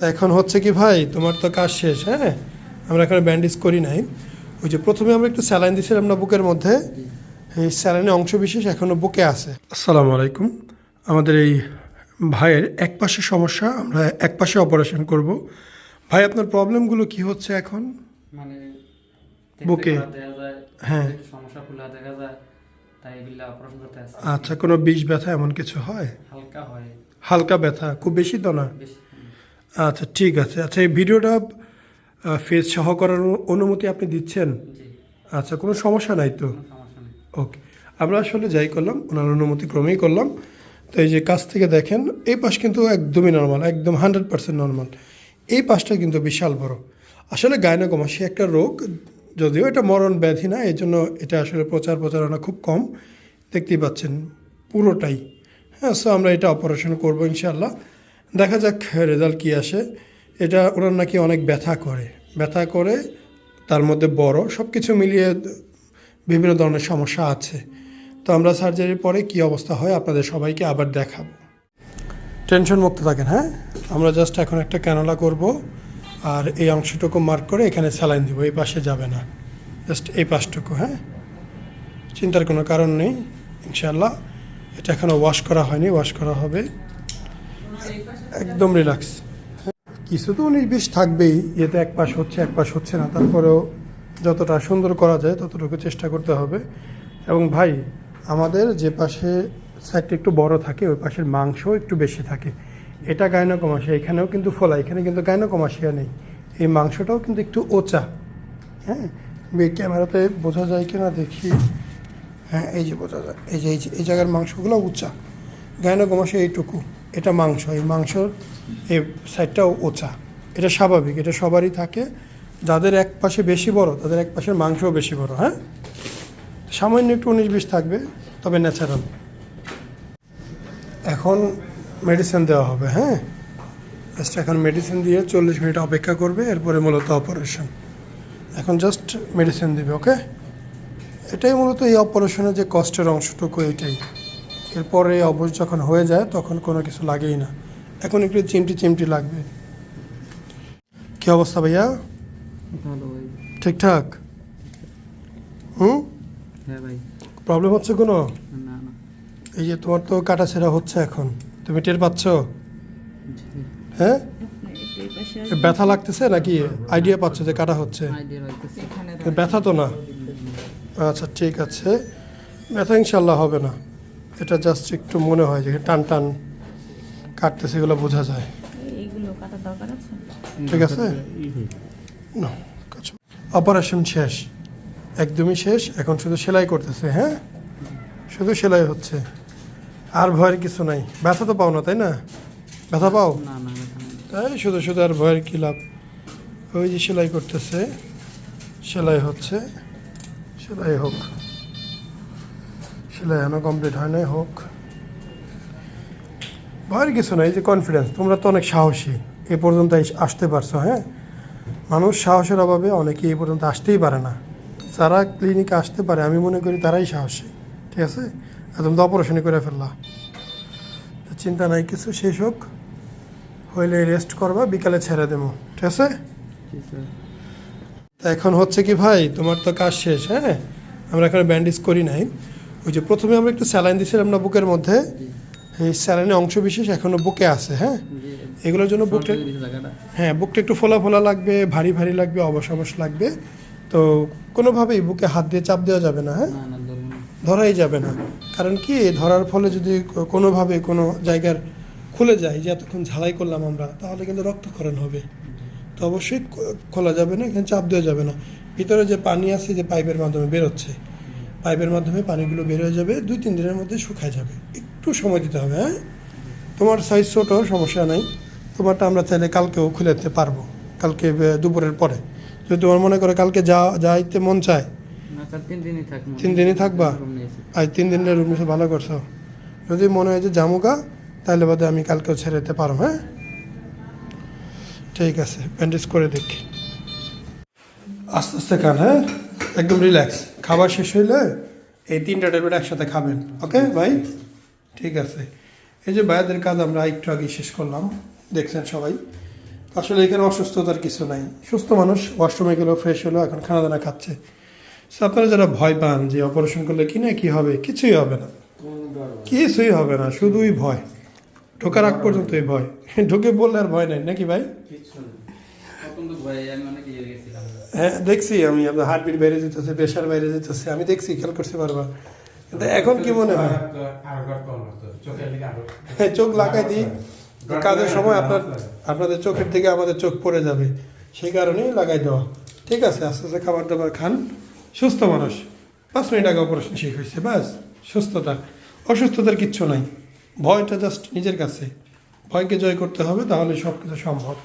তা এখন হচ্ছে কি ভাই তোমার তো কাজ শেষ হ্যাঁ? আমরা এখন ব্যান্ডেজ করি নাই। ওই যে প্রথমে আমরা একটু স্যালাইন দিয়েছিলাম না বুকের মধ্যে এই স্যালাইনের অংশ বিশেষ এখনও বুকে আছে। আসসালামু আলাইকুম। আমাদের এই ভাইয়ের এক পাশে সমস্যা আমরা এক পাশে অপারেশন করব। ভাই আপনার প্রবলেমগুলো কি হচ্ছে এখন? মানে বুকে। হ্যাঁ। সমস্যা ফুলা দেখা যায় তাই এগুলা অপারেশন করতে আচ্ছা কোনো বিষ ব্যথা এমন কিছু হয়? হালকা হয়। হালকা ব্যথা খুব বেশি তো না? বেশি। আচ্ছা ঠিক আছে। আচ্ছা এই ভিডিওটা ফেস সহ করার অনুমতি আপনি দিচ্ছেন? আচ্ছা কোনো সমস্যা নাই তো? ওকে। আমরা আসলে যাই করলাম ওনার অনুমতি ক্রমেই করলাম। তো এই যে কাছ থেকে দেখেন এই পাশ কিন্তু একদমই নর্মাল একদম হান্ড্রেড পার্সেন্ট নর্মাল এই পাশটা কিন্তু বিশাল বড়। আসলে গায়নাকমাসি একটা রোগ যদিও এটা মরণ ব্যাধি না এই জন্য এটা আসলে প্রচার প্রচারণা খুব কম। দেখতেই পাচ্ছেন পুরোটাই। হ্যাঁ সো আমরা এটা অপারেশন করব ইনশাল্লাহ দেখা যাক রেজাল্ট কী আসে। এটা ওনার নাকি অনেক ব্যথা করে। ব্যথা করে, তার মধ্যে বড় সব কিছু মিলিয়ে বিভিন্ন ধরনের সমস্যা আছে। তো আমরা সার্জারির পরে কি অবস্থা হয় আপনাদের সবাইকে আবার দেখাবো। টেনশন মুক্ত থাকেন হ্যাঁ? আমরা জাস্ট এখন একটা ক্যানোলা করব আর এই অংশটুকু মার্ক করে এখানে স্যালাইন দিব, এই পাশে যাবে না। জাস্ট এই পাশটুকু হ্যাঁ? চিন্তার কোনো কারণ নেই ইনশাল্লাহ এটা এখনও ওয়াশ করা হয়নি ওয়াশ করা হবে। একদম রিল্যাক্স কিছু তো উনিশ বিশ থাকবেই, এতে এক পাশ হচ্ছে, এক পাশ হচ্ছে না, তারপরেও যতটা সুন্দর করা যায় ততটুকু চেষ্টা করতে হবে। এবং ভাই, আমাদের যে পাশে সাইডটা একটু বড় থাকে, ওই পাশের মাংস একটু বেশি থাকে। এটা গাইনোকমাসিয়া এখানেও কিন্তু ফোলা, এখানে কিন্তু গাইনোকমাসিয়া নেই। এই মাংসটাও কিন্তু একটু ওচা। হ্যাঁ? ক্যামেরাতে বোঝা যায় কিনা দেখি। হ্যাঁ এই যে বোঝা যায়, এই যে, এই জায়গার মাংসগুলো উঁচা। গাইনোকমাসিয়া এইটুকু। এটা মাংস, এই মাংসর এই সাইডটাও ওচা এটা স্বাভাবিক, এটা সবারই থাকে। যাদের এক পাশে বেশি বড়, তাদের এক পাশের মাংসও বেশি বড় হ্যাঁ? সামান্য একটু উনিশ বিশ থাকবে, তবে ন্যাচারাল এখন মেডিসিন দেওয়া হবে হ্যাঁ? জাস্ট এখন মেডিসিন দিয়ে চল্লিশ মিনিট অপেক্ষা করবে, এরপরে মূলত অপারেশন এখন জাস্ট মেডিসিন দিবে ওকে এটাই মূলত এই অপারেশনের যে কষ্টের অংশটুকু এইটাই এরপরে অবশ যখন হয়ে যায় তখন কোনো কিছু লাগেই না। এখন একটু চিমটি চিমটি লাগবে। কি অবস্থা ভাইয়া? ঠিকঠাক? হুম? হ্যাঁ প্রবলেম হচ্ছে কোনো? না না। এই যে তোমার তো কাটা ছেঁড়া হচ্ছে এখন। তুমি টের পাচ্ছ? হ্যাঁ? ব্যথা লাগতেছে নাকি? আইডিয়া পাচ্ছ যে কাটা হচ্ছে? ব্যথা তো না? আচ্ছা ঠিক আছে। ব্যথা ইনশাল্লাহ হবে না। এটা জাস্ট একটু মনে হয় যে টান টান কাটতেছে এগুলো বোঝা যায়। এইগুলো কাটার দরকার আছে? ঠিক আছে? না অপারেশন শেষ। একদমই শেষ। এখন শুধু সেলাই করতেছে হ্যাঁ? শুধু সেলাই হচ্ছে। আর ভয়ের কিছু নাই। ব্যথা তো পাও না তাই না? ব্যথা পাও। তাই শুধু শুধু আর ভয়ের কী লাভ? ওই যে সেলাই করতেছে সেলাই হচ্ছে সেলাই হোক। সেলাই এখনও কমপ্লিট হয় নাই হোক। ভয়ের কিছু নাই এই যে কনফিডেন্স তোমরা তো অনেক সাহসী এ পর্যন্ত আসতে পারছ হ্যাঁ? মানুষ সাহসের অভাবে অনেকে এই পর্যন্ত আসতেই পারে না। যারা ক্লিনিকে আসতে পারে আমি মনে করি তারাই সাহসী ঠিক আছে? তুমি তো অপারেশনই করে ফেললা। তো চিন্তা নাই কিছু শেষ হোক। হইলে রেস্ট করবা বিকালে ছেড়ে দেবো ঠিক আছে? তা এখন হচ্ছে কি ভাই তোমার তো কাজ শেষ হ্যাঁ? আমরা এখন ব্যান্ডেজ করি নাই। ওই যে প্রথমে আমরা একটু স্যালাইন দিয়েছিলাম না বুকের মধ্যে? এই স্যালাইনের অংশ বিশেষ এখনও বুকে আছে হ্যাঁ? এগুলোর জন্য বুকটা হ্যাঁ বুকটা একটু ফোলা ফোলা লাগবে ভারী ভারী লাগবে অবশ অবশ লাগবে। তো কোনোভাবেই বুকে হাত দিয়ে চাপ দেওয়া যাবে না হ্যাঁ? ধরাই যাবে না। কারণ কি ধরার ফলে যদি কোনোভাবে কোনো জায়গার খুলে যায় যে এতক্ষণ ঝালাই করলাম আমরা তাহলে কিন্তু রক্তক্ষরণ হবে। তো অবশ্যই খোলা যাবে না এখানে চাপ দেওয়া যাবে না। ভিতরে যে পানি আছে যে পাইপের মাধ্যমে বেরোচ্ছে পাইপের মাধ্যমে পানিগুলো বের হয়ে যাবে দুই তিন দিনের মধ্যে শুকায় যাবে। একটু সময় দিতে হবে হ্যাঁ? তোমার সাইজ ছোটো সমস্যা নাই। তোমারটা আমরা চাইলে কালকেও খুলে দিতে পারব। কালকে দুপুরের পরে। যদি তোমার মনে করে কালকে যা যাইতে মন চায় তিন দিনই তিন দিনই থাকবা? আজ তিন দিনের রুম এসে ভালো করছ। যদি মনে হয় যে জামুকা তাহলে বাদে আমি কালকেও ছেড়ে দিতে পারো হ্যাঁ? ঠিক আছে ব্যান্ডেজ করে দেখি আস্তে আস্তে খান হ্যাঁ? একদম রিল্যাক্স খাবার শেষ হইলে এই তিনটা ট্যাবলেট একসাথে খাবেন। ওকে ভাই? ঠিক আছে। এই যে ভাইয়াদের কাজ আমরা একটু আগে শেষ করলাম। দেখছেন সবাই? আসলে এখানে অসুস্থতার কিছু নাই। সুস্থ মানুষ ওয়াশরুমে গেলেও ফ্রেশ হলো, এখন খানা দানা খাচ্ছে। So, আপনারা যারা ভয় পান যে অপারেশন করলে কি না কি হবে, কিছুই হবে না। কিছুই হবে না, শুধুই ভয়। ঢোকার আগ পর্যন্তই ভয়। ঢুকে বললে আর ভয় নাই, নাকি ভাই? হ্যাঁ দেখছি আমি আপনার হার্টবিট বাইরে যেতেছে প্রেশার বাইরে যেতেছে আমি দেখছি খেয়াল করতে পারবা কিন্তু এখন কি মনে হয়? হ্যাঁ, চোখ লাগাই দিই কাজের সময় আপনার আপনাদের চোখের দিকে আমাদের চোখ পড়ে যাবে সেই কারণেই লাগাই দেওয়া। ঠিক আছে আস্তে আস্তে খাবার দাবার খান সুস্থ মানুষ। পাঁচ মিনিট আগে অপারেশন শেষ হয়েছে ব্যাস সুস্থতা। অসুস্থতার কিচ্ছু নাই। ভয়টা জাস্ট নিজের কাছে। ভয়কে জয় করতে হবে তাহলে সব কিছু সম্ভব।